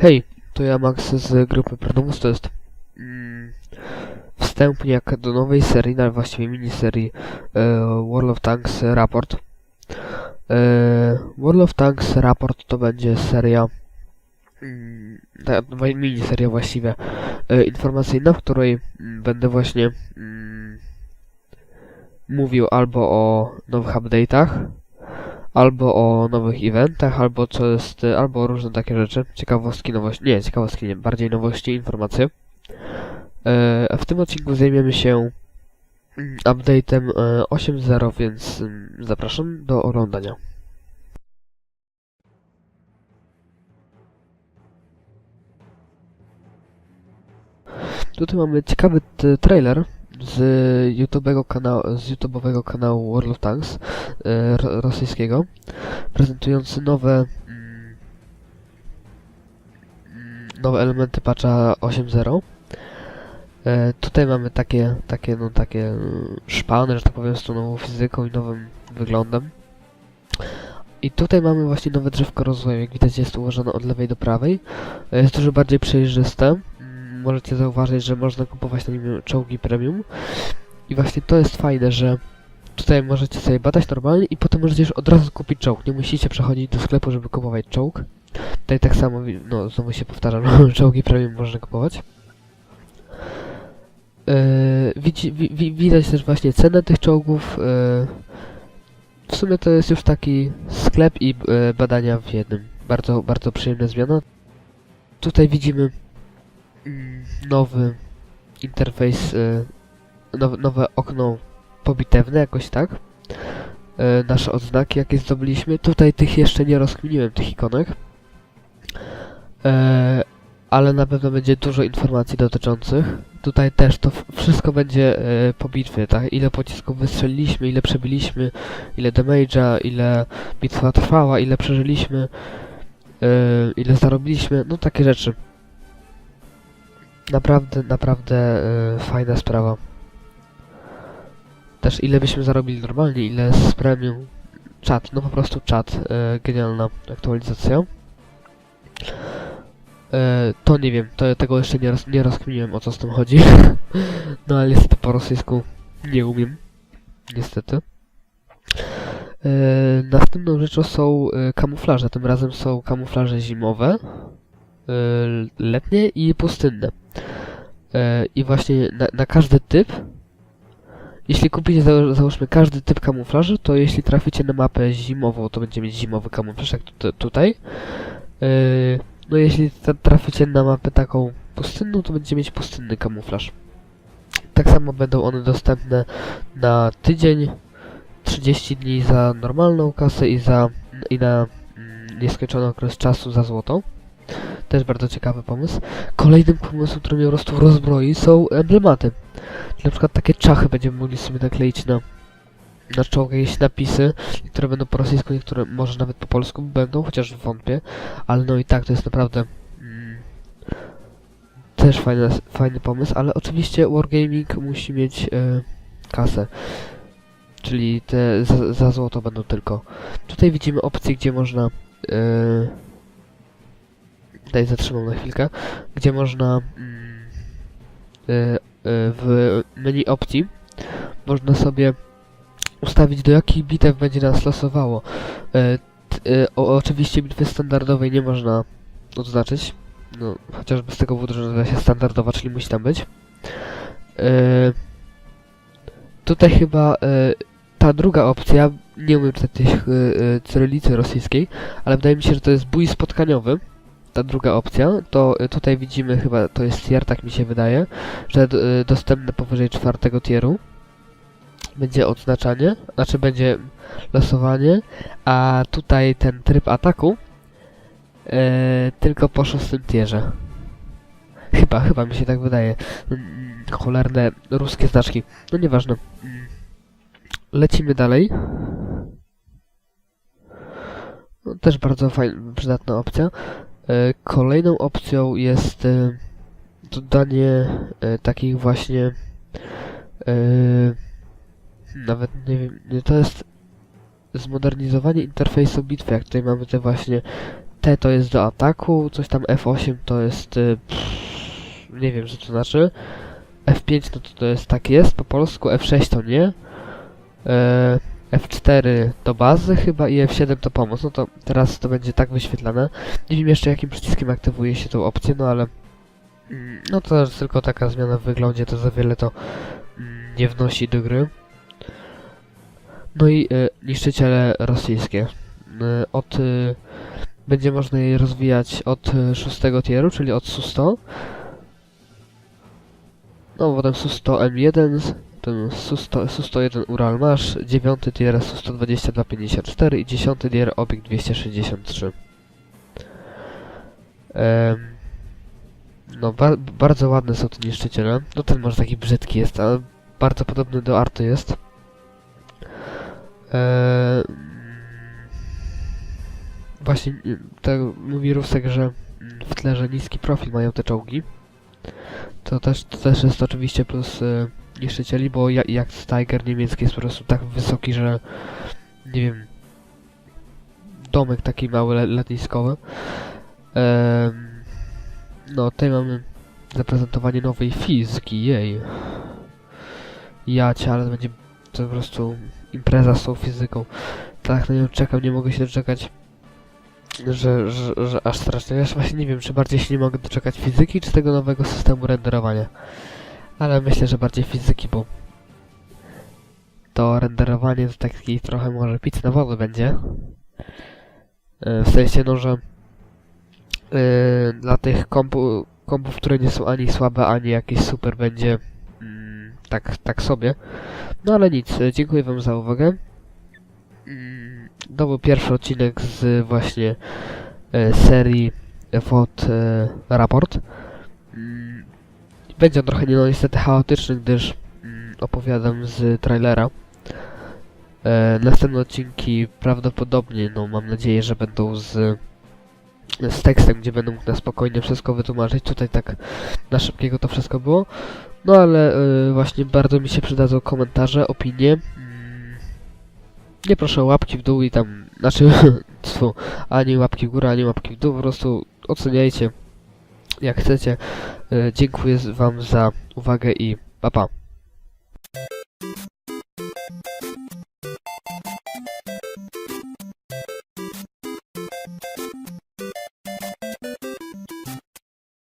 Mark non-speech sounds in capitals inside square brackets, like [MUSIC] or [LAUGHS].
Hej, to ja Max z grupy Prodomus, to jest mm, do nowej serii, no właściwie miniserii e, World of Tanks Raport. E, World of Tanks Raport to będzie seria, mm, ta, miniseria właściwie e, informacyjna, w której mm, będę właśnie mm, mówił albo o nowych update'ach, albo o nowych eventach, albo co jest, y, albo różne takie rzeczy, ciekawostki, nowości, nie, ciekawostki nie, bardziej nowości, informacje. E, a w tym odcinku zajmiemy się mm, update'em e, 8.0, więc mm, zapraszam do oglądania. Tutaj mamy ciekawy trailer z YouTube'owego kanału, z YouTube'owego kanału World of Tanks e, ro- rosyjskiego, prezentujący nowe mm, nowe elementy patcha 8.0. E, tutaj mamy takie, takie, no takie mm, szpany, że tak powiem, z tą nową fizyką i nowym wyglądem. I tutaj mamy właśnie nowe drzewko rozwoju, jak widać jest ułożone od lewej do prawej. E, Jest dużo bardziej przejrzyste. Możecie zauważyć, że można kupować na nim czołgi premium. I właśnie to jest fajne, że tutaj możecie sobie badać normalnie i potem możecie już od razu kupić czołg. Nie musicie przechodzić do sklepu, żeby kupować czołg. Tutaj tak samo, no znowu się powtarzam, [LAUGHS] czołgi premium można kupować. Yy, widzi, wi, wi, widać też właśnie cenę tych czołgów. Yy, w sumie to jest już taki sklep i yy, badania w jednym. Bardzo, bardzo przyjemna zmiana. Tutaj widzimy nowy interfejs, yy, nowe, okno pobitewne, jakoś tak. E, nasze odznaki, jakie zdobyliśmy. Tutaj tych jeszcze nie rozkminiłem, tych ikonek. E, ale na pewno będzie dużo informacji dotyczących. Tutaj też to wszystko będzie e, po bitwie, tak? Ile pocisków wystrzeliliśmy, ile przebiliśmy, ile damage'a, ile bitwa trwała, ile przeżyliśmy, e, ile zarobiliśmy, no takie rzeczy. Naprawdę, naprawdę e, fajna sprawa. Też ile byśmy zarobili normalnie, ile z premium. Czat, no po prostu czat. E, genialna aktualizacja. E, to nie wiem, to tego jeszcze nie, roz, nie rozkminiłem o co z tym chodzi. [LAUGHS] no ale niestety po rosyjsku nie umiem. Niestety. E, następną rzeczą są e, kamuflaże. Tym razem są kamuflaże zimowe, letnie i pustynne. E, I właśnie na, na każdy typ jeśli kupicie, załóżmy, każdy typ kamuflażu, to jeśli traficie na mapę zimową, to będzie mieć zimowy kamuflaż, jak tu- tutaj. Yy, no jeśli tra- traficie na mapę taką pustynną, to będzie mieć pustynny kamuflaż. Tak samo będą one dostępne na tydzień, 30 dni za normalną kasę i za i na mm, nieskończony okres czasu za złoto. Też bardzo ciekawy pomysł. Kolejnym pomysłem, który mnie po prostu rozbroi, są emblematy. Na przykład takie czachy będziemy mogli sobie nakleić na, na czołg, jakieś napisy, które będą po rosyjsku, niektóre może nawet po polsku będą, chociaż wątpię, ale no i tak, to jest naprawdę mm, też fajny, fajny pomysł, ale oczywiście Wargaming musi mieć e, kasę, czyli te za, za złoto będą tylko. Tutaj widzimy opcje, gdzie można e, Daj zatrzymam na chwilkę, gdzie można mm, e, e, w menu opcji można sobie ustawić do jakich bitew będzie nas losowało. E, oczywiście bitwy standardowej nie można odznaczyć, no chociażby z tego powodu, że nazywa się standardowa, czyli musi tam być. Tutaj chyba ta druga opcja, nie umiem czytać tej cyrylicy rosyjskiej, ale wydaje mi się, że to jest bój spotkaniowy ta druga opcja, to y, tutaj widzimy chyba, to jest tier, tak mi się wydaje, że y, dostępne powyżej czwartego tieru będzie odznaczanie, znaczy będzie losowanie, a tutaj ten tryb ataku e, tylko po szóstym tierze. Chyba, chyba mi się tak wydaje. Mm, Cholerne ruskie znaczki. No nieważne. Lecimy dalej. No, też bardzo fajna, przydatna opcja. E, Kolejną opcją jest e, dodanie e, takich właśnie nawet nie wiem, to jest zmodernizowanie interfejsu bitwy, jak tutaj mamy te właśnie T to jest do ataku, coś tam F8 to jest... pff, nie wiem, co to znaczy. F5 no to, to jest tak jest po polsku, F6 to nie. E, F4 to bazy chyba i F7 to pomoc. No to teraz to będzie tak wyświetlane. Nie wiem jeszcze jakim przyciskiem aktywuje się tą opcję, no ale... No to tylko taka zmiana w wyglądzie, to za wiele to nie wnosi do gry. No i y, niszczyciele rosyjskie. Y, od, y, będzie można je rozwijać od y, szóstego tieru, czyli od SU-100. No, potem SU-100M1, ten SU-100, SU-101 Ural Masz, dziewiąty tier SU-122-54 i dziesiąty tier Obiekt 263. Em, no, ba bardzo ładne są te niszczyciele. No ten może taki brzydki jest, ale bardzo podobny do Arty jest. Właśnie y, tak mówi Rusek, że w tle, że niski profil mają te czołgi. To też, to też jest oczywiście plus y, niszczycieli, bo ja, jak Tiger niemiecki jest po prostu tak wysoki, że nie wiem, domek taki mały le- letniskowy. Em, no, tutaj mamy zaprezentowanie nowej fizyki, jej. Ja cię, ale będzie to po prostu impreza z tą fizyką. Tak na nią czekam, nie mogę się doczekać. Że, że, że aż strasznie. Ja właśnie nie wiem, czy bardziej się nie mogę doczekać fizyki, czy tego nowego systemu renderowania. Ale myślę, że bardziej fizyki, bo to renderowanie to taki trochę może pić na wodę będzie. E, W sensie, no, że e, dla tych kompu, kompów, które nie są ani słabe, ani jakieś super będzie mm, tak, tak sobie. No ale nic, dziękuję wam za uwagę. Mm, To był pierwszy odcinek z właśnie e, serii WOT e, Raport. Będzie on trochę no, niestety chaotyczny, gdyż mm, opowiadam z trailera. E, następne odcinki prawdopodobnie, no mam nadzieję, że będą z, z tekstem, gdzie będę mógł na spokojnie wszystko wytłumaczyć. Tutaj tak na szybkiego to wszystko było. No ale y, właśnie bardzo mi się przydadzą komentarze, opinie. Mm, Nie proszę o łapki w dół i tam, znaczy, [LAUGHS] ani łapki w górę, ani łapki w dół, po prostu oceniajcie jak chcecie. Y, Dziękuję wam za uwagę i pa pa.